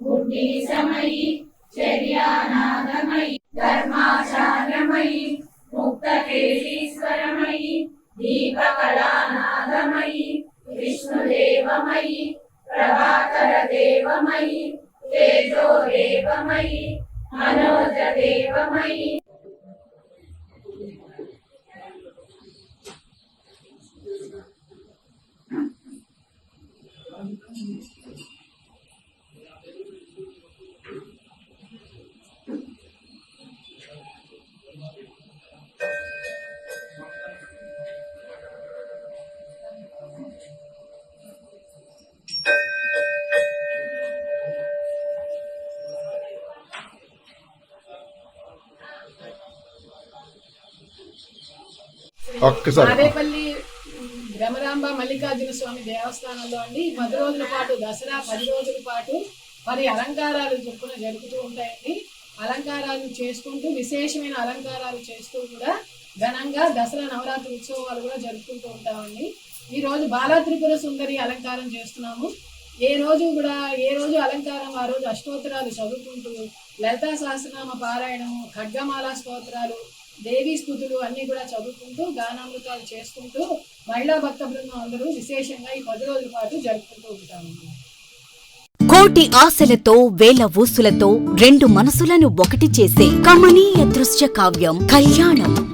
బుద్ధిశమయి చర్యానాథమయి ధర్మాచార్యమయి ముక్తకేశీశ్వరమయి దీపకళానాథమయి విష్ణుదేవమయి ప్రభాకర దేవమయి తేజోదేవమయి మనోజదేవమయి ఒక్కసారి. మాదేపల్లి భ్రమరాంబ మల్లికార్జున స్వామి దేవస్థానంలో అండి. పది రోజుల పాటు దసరా పది రోజుల పాటు మరి అలంకారాలు చొప్పున జరుపుతూ ఉంటాయండి. అలంకారాలు చేసుకుంటూ విశేషమైన అలంకారాలు చేస్తూ కూడా ఘనంగా దసరా నవరాత్రి ఉత్సవాలు కూడా జరుపుకుంటూ ఉంటామండి. ఈ రోజు బాలా త్రిపుర సుందరి అలంకారం చేస్తున్నాము. ఏ రోజు కూడా ఏ రోజు అలంకారం ఆ రోజు అష్టోత్తరాలు చదువుకుంటూ లలితా సహస్రనామ పారాయణము ఖడ్గమాల స్తోత్రాలు దేవీ స్థుతులు అన్ని కూడా చదువుకుంటూ గానామృతాలు చేసుకుంటూ మహిళా భక్త బృందం అందరూ విశేషంగా ఈ పది రోజుల పాటు జరుపుకుంటూ ఉంటాము. కోటి ఆశలతో వేల ఊసులతో రెండు మనసులను ఒకటి చేసే కమనీయ దృశ్య కావ్యం కళ్యాణం.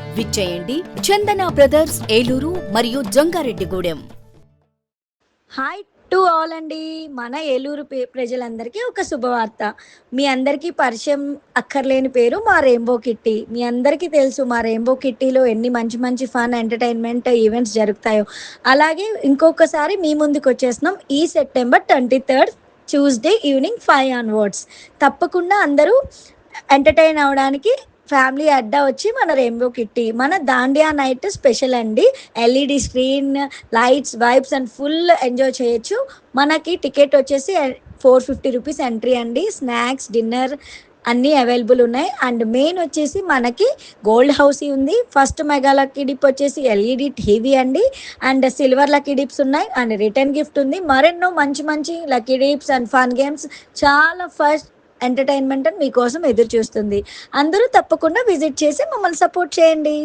విచ్చేయండి చందన బ్రదర్స్ ఏలూరు మరియు జంగారెడ్డిగూడెం. హాయ్ టు ఆల్ అండి. మన ఏలూరు పే- ప్రజలందరికీ ఒక శుభవార్త. మీ అందరికీ పరిచయం అక్కర్లేని పేరు మా రెయిన్బో కిట్టి మీ అందరికీ తెలుసు మా రెయిన్బో కిట్టీలో ఎన్ని మంచి మంచి ఫన్ ఎంటర్టైన్మెంట్ ఈవెంట్స్ జరుగుతాయో. అలాగే ఇంకొకసారి మీ ముందుకు వచ్చేస్తున్నాం. ఈ September twenty third Tuesday evening five onwards తప్పకుండా అందరూ ఎంటర్టైన్ అవడానికి ఫ్యామిలీ అడ్డా వచ్చి మన రెయిన్బో కిట్టి మన దాండియా నైట్ స్పెషల్ అండి. LED screen lights vibes and full enjoy చేయొచ్చు. మనకి టికెట్ వచ్చేసి ఫోర్ ఫిఫ్టీ రూపీస్ ఎంట్రీ అండి. స్నాక్స్ డిన్నర్ అన్నీ అవైలబుల్ ఉన్నాయి. అండ్ మెయిన్ వచ్చేసి మనకి గోల్డ్ హౌస్ ఉంది. ఫస్ట్ మెగా లక్కీ డిప్ వచ్చేసి ఎల్ఈడి టీవీ అండి. అండ్ సిల్వర్ లక్కీ డిప్స్ ఉన్నాయి. అండ్ రిటర్న్ గిఫ్ట్ ఉంది. మరెన్నో మంచి మంచి lucky dips and fun games. చాలా ఫస్ట్ ఎంటర్టైన్మెంట్ అని మీకోసం ఎదురు చూస్తుంది. అందరూ తప్పకుండా విజిట్ చేసి మమ్మల్ని సపోర్ట్ చేయండి.